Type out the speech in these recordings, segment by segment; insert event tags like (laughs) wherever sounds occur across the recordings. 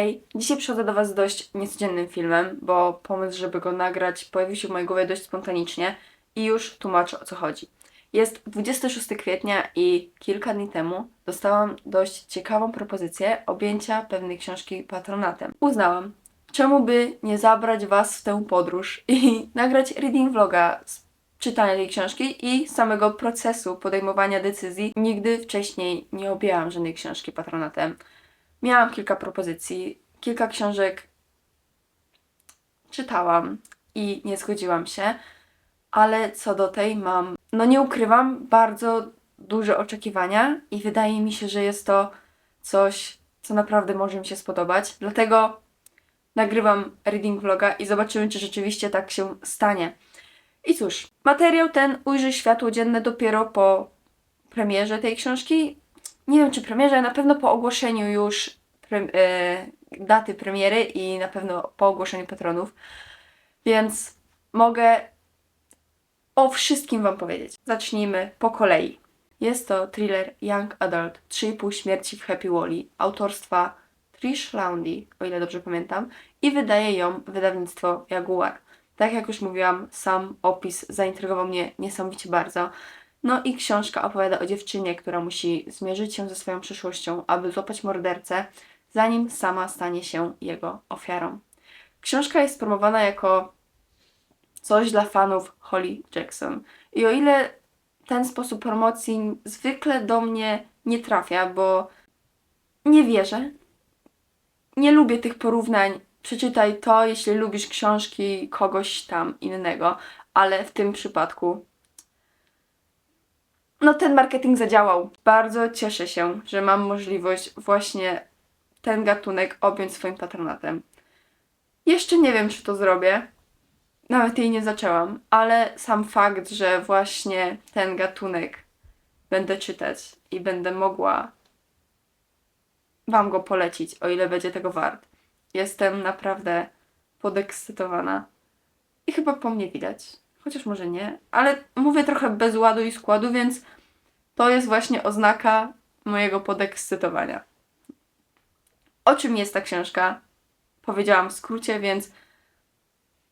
Hej, dzisiaj przychodzę do Was z dość niecodziennym filmem, bo pomysł, żeby go nagrać, pojawił się w mojej głowie dość spontanicznie i już tłumaczę o co chodzi. Jest 26 kwietnia i kilka dni temu dostałam dość ciekawą propozycję objęcia pewnej książki patronatem. Uznałam, czemu by nie zabrać Was w tę podróż i (laughs) nagrać reading vloga z czytania tej książki i samego procesu podejmowania decyzji. Nigdy wcześniej nie objęłam żadnej książki patronatem. Miałam kilka propozycji, kilka książek czytałam i nie zgodziłam się, ale co do tej mam, no nie ukrywam, bardzo duże oczekiwania i wydaje mi się, że jest to coś, co naprawdę może mi się spodobać. Dlatego nagrywam reading vloga i zobaczymy, czy rzeczywiście tak się stanie. I cóż, materiał ten ujrzy światło dzienne dopiero po premierze tej książki. Nie wiem, czy premierze, na pewno po ogłoszeniu już pre, e, daty premiery i na pewno po ogłoszeniu patronów. Więc mogę o wszystkim Wam powiedzieć. Zacznijmy po kolei. Jest to thriller Young Adult 3,5 śmierci w Happy Wally autorstwa Trish Laundy, o ile dobrze pamiętam, i wydaje ją wydawnictwo Jaguar. Tak jak już mówiłam, sam opis zaintrygował mnie niesamowicie bardzo. No i książka opowiada o dziewczynie, która musi zmierzyć się ze swoją przyszłością, aby złapać mordercę, zanim sama stanie się jego ofiarą. Książka jest promowana jako coś dla fanów Holly Jackson. I o ile ten sposób promocji zwykle do mnie nie trafia, bo nie wierzę, nie lubię tych porównań. Przeczytaj to, jeśli lubisz książki kogoś tam innego, ale w tym przypadku no ten marketing zadziałał. Bardzo cieszę się, że mam możliwość właśnie ten gatunek objąć swoim patronatem. Jeszcze nie wiem, czy to zrobię. Nawet jej nie zaczęłam, ale sam fakt, że właśnie ten gatunek będę czytać i będę mogła Wam go polecić, o ile będzie tego wart. Jestem naprawdę podekscytowana. I chyba po mnie widać. Chociaż może nie, ale mówię trochę bez ładu i składu, więc to jest właśnie oznaka mojego podekscytowania. O czym jest ta książka? Powiedziałam w skrócie, więc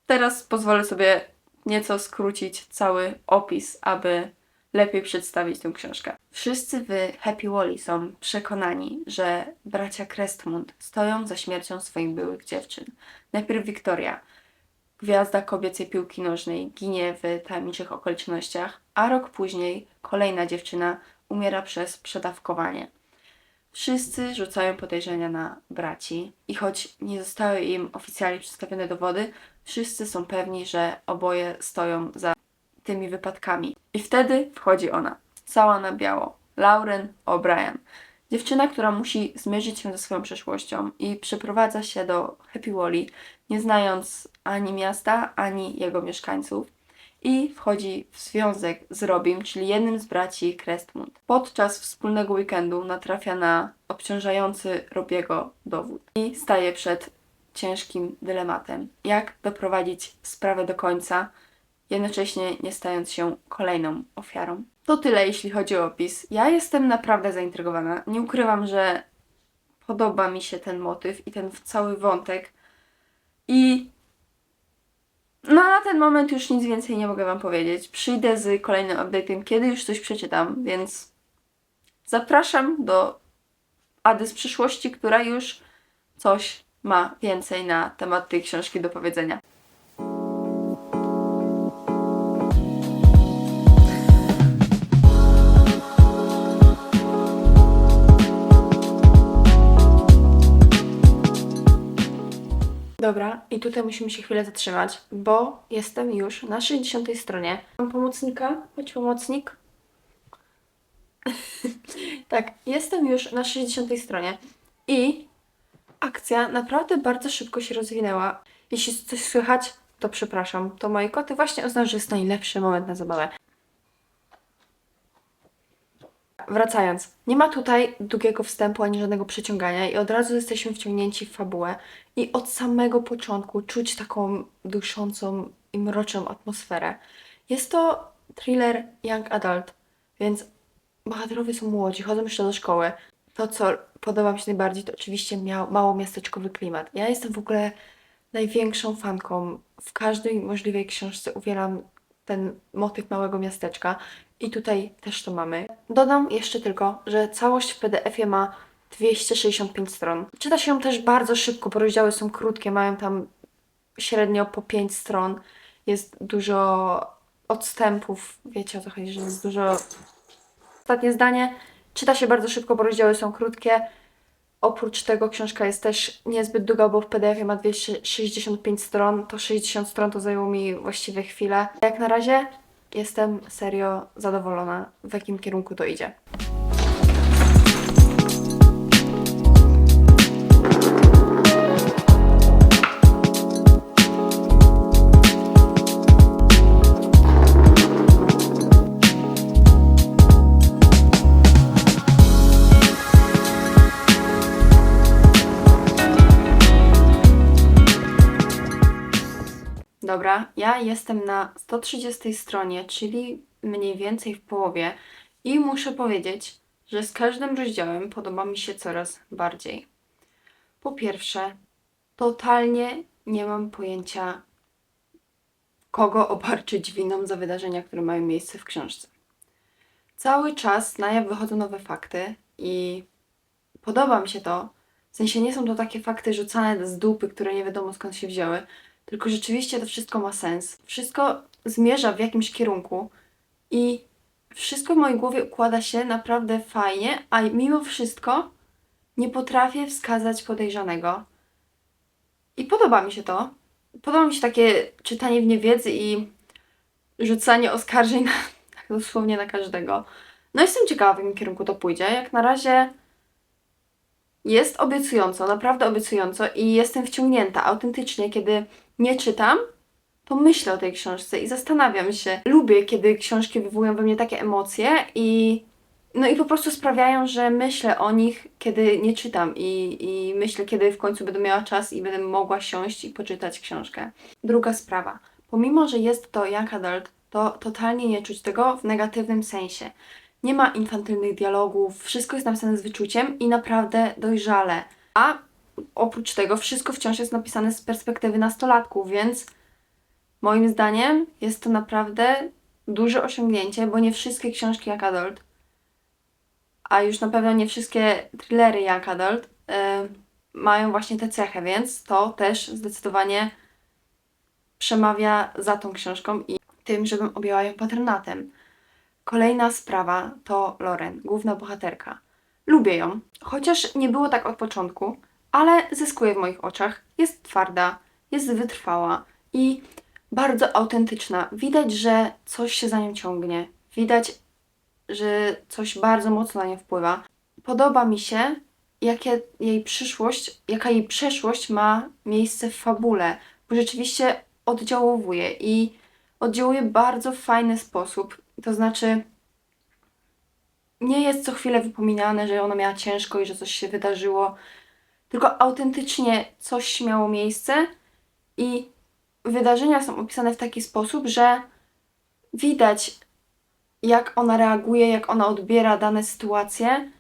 teraz pozwolę sobie nieco skrócić cały opis, aby lepiej przedstawić tę książkę. Wszyscy w Happy Wally są przekonani, że bracia Crestmund stoją za śmiercią swoich byłych dziewczyn. Najpierw Victoria, gwiazda kobiecej piłki nożnej, ginie w tajemniczych okolicznościach, a rok później kolejna dziewczyna umiera przez przedawkowanie. Wszyscy rzucają podejrzenia na braci i choć nie zostały im oficjalnie przedstawione dowody, wszyscy są pewni, że oboje stoją za tymi wypadkami. I wtedy wchodzi ona, cała na biało. Lauren O'Brien. Dziewczyna, która musi zmierzyć się ze swoją przeszłością i przeprowadza się do Happy Wally, nie znając ani miasta, ani jego mieszkańców. I wchodzi w związek z Robim, czyli jednym z braci Crestmund. Podczas wspólnego weekendu natrafia na obciążający Robiego dowód i staje przed ciężkim dylematem. Jak doprowadzić sprawę do końca, jednocześnie nie stając się kolejną ofiarą. To tyle, jeśli chodzi o opis. Ja jestem naprawdę zaintrygowana. Nie ukrywam, że podoba mi się ten motyw i ten cały wątek. I no na ten moment już nic więcej nie mogę Wam powiedzieć. Przyjdę z kolejnym update'em, kiedy już coś przeczytam, więc zapraszam do Ady z przyszłości, która już coś ma więcej na temat tej książki do powiedzenia. Dobra, i tutaj musimy się chwilę zatrzymać, bo jestem już na 60 stronie. Mam pomocnika? Chodź pomocnik. (laughs) tak, jestem już na 60 stronie i akcja naprawdę bardzo szybko się rozwinęła. Jeśli coś słychać, to przepraszam. To moje koty właśnie oznacza, że jest najlepszy moment na zabawę. Wracając, nie ma tutaj długiego wstępu ani żadnego przeciągania i od razu jesteśmy wciągnięci w fabułę i od samego początku czuć taką duszącą i mroczną atmosferę. Jest to thriller young adult, więc bohaterowie są młodzi, chodzą jeszcze do szkoły. to, co podoba mi się najbardziej, to oczywiście miał mało miasteczkowy klimat. Ja jestem w ogóle największą fanką. W każdej możliwej książce uwielam ten motyw małego miasteczka i tutaj też to mamy. Dodam jeszcze tylko, że całość w PDF-ie ma 265 stron. Czyta się ją też bardzo szybko, bo rozdziały są krótkie, mają tam średnio po 5 stron. Jest dużo odstępów, wiecie o co chodzi, że jest dużo... Ostatnie zdanie. Czyta się bardzo szybko, bo rozdziały są krótkie. Oprócz tego książka jest też niezbyt długa, bo w PDF-ie ma 265 stron. To 60 stron to zajęło mi właściwie chwilę. Jak na razie jestem serio zadowolona, w jakim kierunku to idzie. Jestem na 130 stronie, czyli mniej więcej w połowie i muszę powiedzieć, że z każdym rozdziałem podoba mi się coraz bardziej. Po pierwsze, totalnie nie mam pojęcia, kogo obarczyć winą za wydarzenia, które mają miejsce w książce. Cały czas na jaw wychodzą nowe fakty i podoba mi się to. W sensie nie są to takie fakty rzucane z dupy, które nie wiadomo skąd się wzięły, tylko rzeczywiście to wszystko ma sens. Wszystko zmierza w jakimś kierunku i wszystko w mojej głowie układa się naprawdę fajnie, a mimo wszystko nie potrafię wskazać podejrzanego. I podoba mi się to. Podoba mi się takie czytanie w niewiedzy i rzucanie oskarżeń na, (laughs) tak dosłownie na każdego. No jestem ciekawa, w jakim kierunku to pójdzie. Jak na razie jest obiecująco, naprawdę obiecująco i jestem wciągnięta autentycznie, kiedy nie czytam, to myślę o tej książce i zastanawiam się. Lubię, kiedy książki wywołują we mnie takie emocje i no i po prostu sprawiają, że myślę o nich, kiedy nie czytam i, i myślę, kiedy w końcu będę miała czas i będę mogła siąść i poczytać książkę. Druga sprawa. Pomimo, że jest to young adult, to totalnie nie czuć tego w negatywnym sensie. Nie ma infantylnych dialogów, wszystko jest napisane z wyczuciem i naprawdę dojrzale. A oprócz tego wszystko wciąż jest napisane z perspektywy nastolatków, więc moim zdaniem jest to naprawdę duże osiągnięcie, bo nie wszystkie książki jak adult, a już na pewno nie wszystkie thrillery jak adult y, mają właśnie tę cechę, więc to też zdecydowanie przemawia za tą książką i tym, żebym objęła ją patronatem. Kolejna sprawa to Loren, główna bohaterka. Lubię ją, chociaż nie było tak od początku, ale zyskuje w moich oczach. Jest twarda, jest wytrwała i bardzo autentyczna. Widać, że coś się za nią ciągnie. Widać, że coś bardzo mocno na nią wpływa. Podoba mi się, jakie jej przyszłość, jaka jej przeszłość ma miejsce w fabule, bo rzeczywiście oddziałuje i oddziałuje w bardzo fajny sposób. To znaczy, nie jest co chwilę wypominane, że ona miała ciężko i że coś się wydarzyło, tylko autentycznie coś miało miejsce i wydarzenia są opisane w taki sposób, że widać, jak ona reaguje, jak ona odbiera dane sytuacje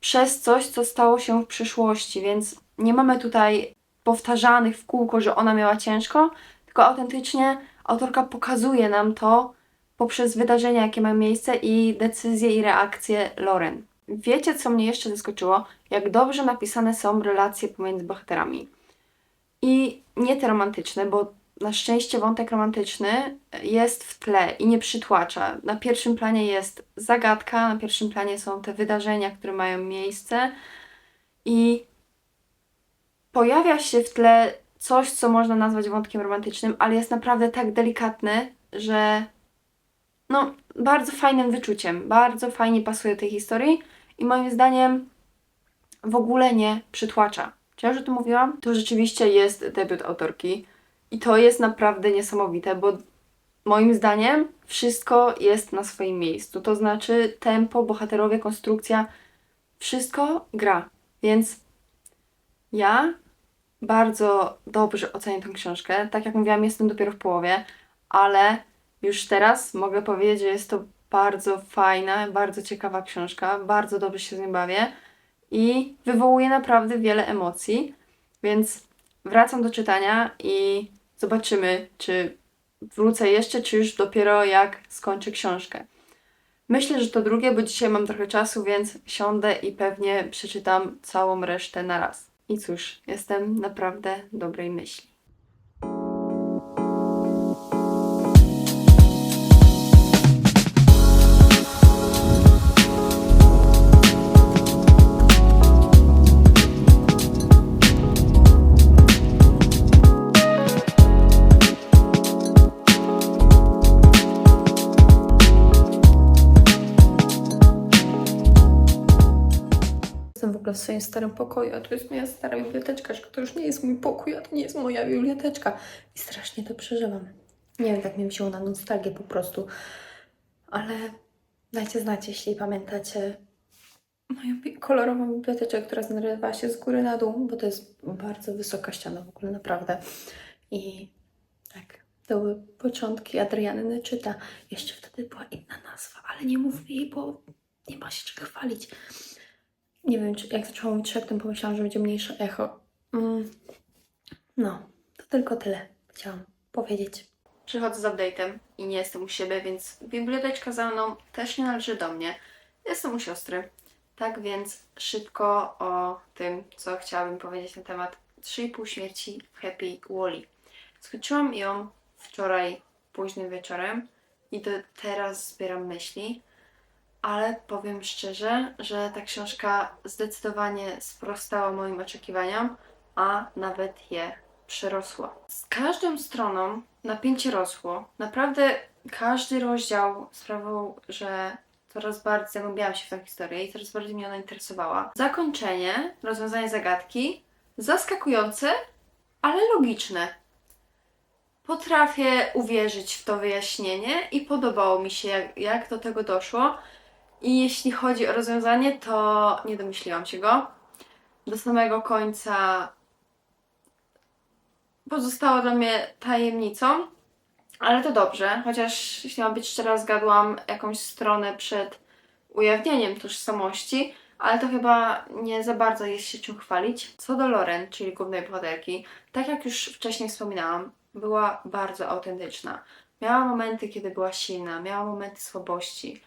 przez coś, co stało się w przyszłości, więc nie mamy tutaj powtarzanych w kółko, że ona miała ciężko, tylko autentycznie autorka pokazuje nam to poprzez wydarzenia, jakie mają miejsce i decyzje i reakcje Loren. Wiecie, co mnie jeszcze zaskoczyło? Jak dobrze napisane są relacje pomiędzy bohaterami. I nie te romantyczne, bo na szczęście wątek romantyczny jest w tle i nie przytłacza. Na pierwszym planie jest zagadka, na pierwszym planie są te wydarzenia, które mają miejsce i pojawia się w tle coś, co można nazwać wątkiem romantycznym, ale jest naprawdę tak delikatny, że no, bardzo fajnym wyczuciem, bardzo fajnie pasuje tej historii i moim zdaniem w ogóle nie przytłacza. Czy ja o tym mówiłam? To rzeczywiście jest debiut autorki i to jest naprawdę niesamowite, bo moim zdaniem wszystko jest na swoim miejscu. To znaczy tempo, bohaterowie, konstrukcja, wszystko gra. Więc ja bardzo dobrze ocenię tę książkę. Tak jak mówiłam, jestem dopiero w połowie, ale już teraz mogę powiedzieć, że jest to bardzo fajna, bardzo ciekawa książka, bardzo dobrze się z nią bawię i wywołuje naprawdę wiele emocji, więc wracam do czytania i zobaczymy, czy wrócę jeszcze, czy już dopiero jak skończę książkę. Myślę, że to drugie, bo dzisiaj mam trochę czasu, więc siądę i pewnie przeczytam całą resztę na raz. I cóż, jestem naprawdę dobrej myśli. Ogóle w swoim starym pokoju, a tu jest moja stara biblioteczka, że to już nie jest mój pokój, a to nie jest moja biblioteczka. I strasznie to przeżywam. Nie wiem, tak mi wzięło na nostalgię po prostu. Ale dajcie znać, jeśli pamiętacie moją kolorową biblioteczkę, która znajdowała się z góry na dół, bo to jest bardzo wysoka ściana w ogóle, naprawdę. I tak, to były początki Adriany Czyta. Jeszcze wtedy była inna nazwa, ale nie mów jej, bo nie ma się czego chwalić. Nie wiem, jak zaczęłam mówić szeptem, pomyślałam, że będzie mniejsze echo. Mm. No, to tylko tyle chciałam powiedzieć. Przychodzę z update'em i nie jestem u siebie, więc biblioteczka za mną też nie należy do mnie. Jestem u siostry. Tak więc szybko o tym, co chciałabym powiedzieć na temat 3,5 śmierci w Happy Wally. Skończyłam ją wczoraj późnym wieczorem i do teraz zbieram myśli, ale powiem szczerze, że ta książka zdecydowanie sprostała moim oczekiwaniom, a nawet je przerosła. Z każdą stroną napięcie rosło. Naprawdę każdy rozdział sprawiał, że coraz bardziej zagłębiałam się w tę historię i coraz bardziej mnie ona interesowała. Zakończenie, rozwiązanie zagadki, zaskakujące, ale logiczne. Potrafię uwierzyć w to wyjaśnienie i podobało mi się, jak, jak do tego doszło. I jeśli chodzi o rozwiązanie, to nie domyśliłam się go. Do samego końca pozostało dla mnie tajemnicą, ale to dobrze, chociaż jeśli mam być szczera, zgadłam jakąś stronę przed ujawnieniem tożsamości, ale to chyba nie za bardzo jest się czym chwalić. Co do Loren, czyli głównej bohaterki, tak jak już wcześniej wspominałam, była bardzo autentyczna. Miała momenty, kiedy była silna, miała momenty słabości.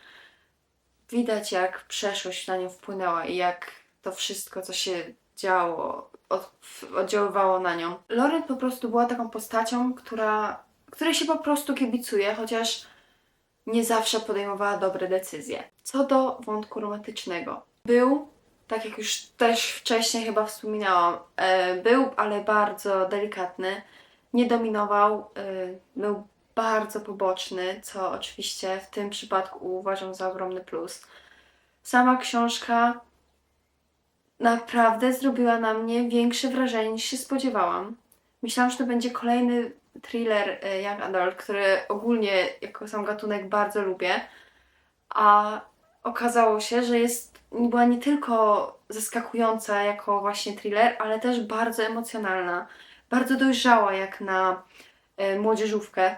Widać, jak przeszłość na nią wpłynęła i jak to wszystko, co się działo, od, oddziaływało na nią. Loren po prostu była taką postacią, która, której się po prostu kibicuje, chociaż nie zawsze podejmowała dobre decyzje. Co do wątku romantycznego. Był, tak jak już też wcześniej chyba wspominałam, e, był, ale bardzo delikatny. Nie dominował, e, był bardzo poboczny, co oczywiście w tym przypadku uważam za ogromny plus. Sama książka naprawdę zrobiła na mnie większe wrażenie niż się spodziewałam. Myślałam, że to będzie kolejny thriller e, Young Adult, który ogólnie jako sam gatunek bardzo lubię, a okazało się, że jest, była nie tylko zaskakująca jako właśnie thriller, ale też bardzo emocjonalna, bardzo dojrzała jak na e, młodzieżówkę.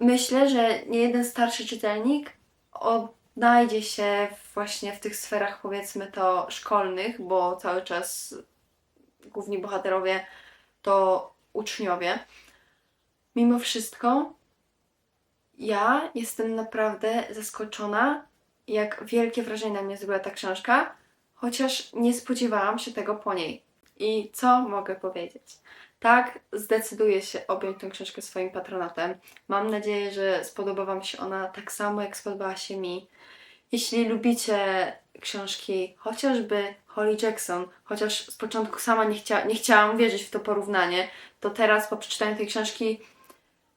Myślę, że nie jeden starszy czytelnik odnajdzie się właśnie w tych sferach, powiedzmy to, szkolnych, bo cały czas główni bohaterowie to uczniowie. Mimo wszystko, ja jestem naprawdę zaskoczona, jak wielkie wrażenie na mnie zrobiła ta książka, chociaż nie spodziewałam się tego po niej. I co mogę powiedzieć? Tak, zdecyduję się objąć tę książkę swoim patronatem. Mam nadzieję, że spodoba Wam się ona tak samo, jak spodobała się mi. Jeśli lubicie książki chociażby Holly Jackson, chociaż z początku sama nie, chcia, nie chciałam wierzyć w to porównanie, to teraz po przeczytaniu tej książki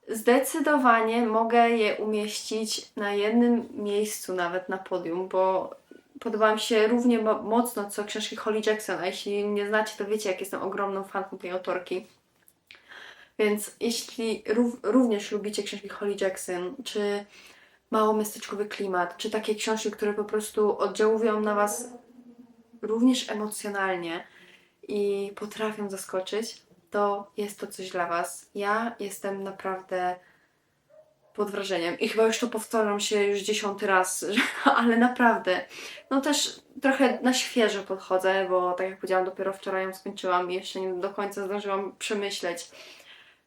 zdecydowanie mogę je umieścić na jednym miejscu, nawet na podium, bo podoba mi się równie mo- mocno co książki Holly Jackson, a jeśli nie znacie, to wiecie, jak jestem ogromną fanką tej autorki. Więc jeśli rów, również lubicie książki Holly Jackson, czy mało miasteczkowy klimat, czy takie książki, które po prostu oddziałują na Was również emocjonalnie i potrafią zaskoczyć, to jest to coś dla Was. Ja jestem naprawdę pod wrażeniem. I chyba już to powtarzam się już dziesiąty raz, (laughs) ale naprawdę. No też trochę na świeżo podchodzę, bo tak jak powiedziałam, dopiero wczoraj ją skończyłam i jeszcze nie do końca zdążyłam przemyśleć,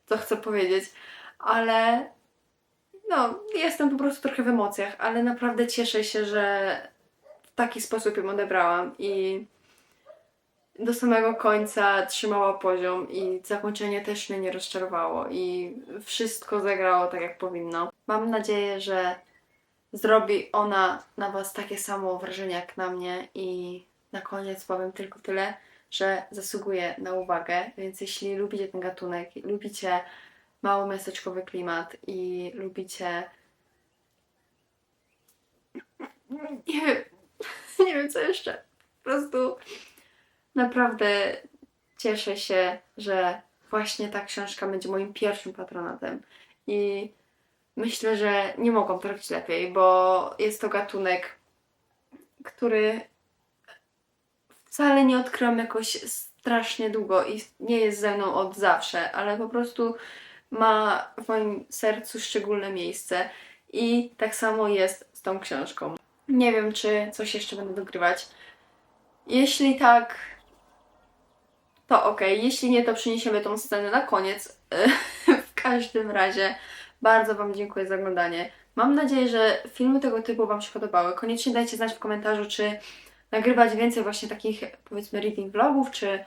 co chcę powiedzieć. Ale no, jestem po prostu trochę w emocjach, ale naprawdę cieszę się, że w taki sposób ją odebrałam i do samego końca trzymała poziom i zakończenie też mnie nie rozczarowało i wszystko zagrało tak jak powinno. Mam nadzieję, że zrobi ona na Was takie samo wrażenie jak na mnie i na koniec powiem tylko tyle, że zasługuje na uwagę, więc jeśli lubicie ten gatunek, lubicie mały miasteczkowy klimat i lubicie (laughs) nie wiem, nie wiem co jeszcze. Po prostu naprawdę cieszę się, że właśnie ta książka będzie moim pierwszym patronatem. I myślę, że nie mogłam trafić lepiej, bo jest to gatunek, który wcale nie odkryłam jakoś strasznie długo i nie jest ze mną od zawsze, ale po prostu ma w moim sercu szczególne miejsce. I tak samo jest z tą książką. Nie wiem, czy coś jeszcze będę dogrywać. Jeśli tak, to ok. Jeśli nie, to przyniesiemy tą scenę na koniec. (laughs) w każdym razie, bardzo Wam dziękuję za oglądanie. Mam nadzieję, że filmy tego typu Wam się podobały. Koniecznie dajcie znać w komentarzu, czy nagrywać więcej właśnie takich, powiedzmy, reading vlogów, czy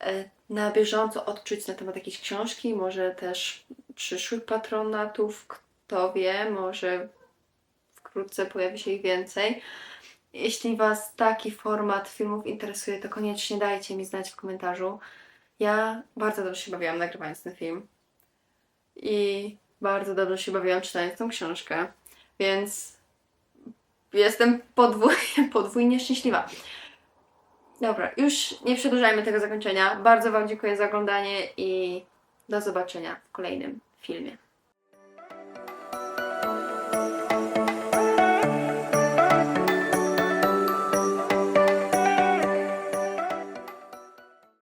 e, na bieżąco odczuć na temat jakiejś książki, może też przyszłych patronatów, kto wie, może wkrótce pojawi się ich więcej. Jeśli Was taki format filmów interesuje, to koniecznie dajcie mi znać w komentarzu. Ja bardzo dobrze się bawiłam nagrywając ten film i bardzo dobrze się bawiłam czytając tą książkę, więc jestem podwójnie, (laughs) podwójnie szczęśliwa. Dobra, już nie przedłużajmy tego zakończenia. Bardzo Wam dziękuję za oglądanie i do zobaczenia w kolejnym filmie.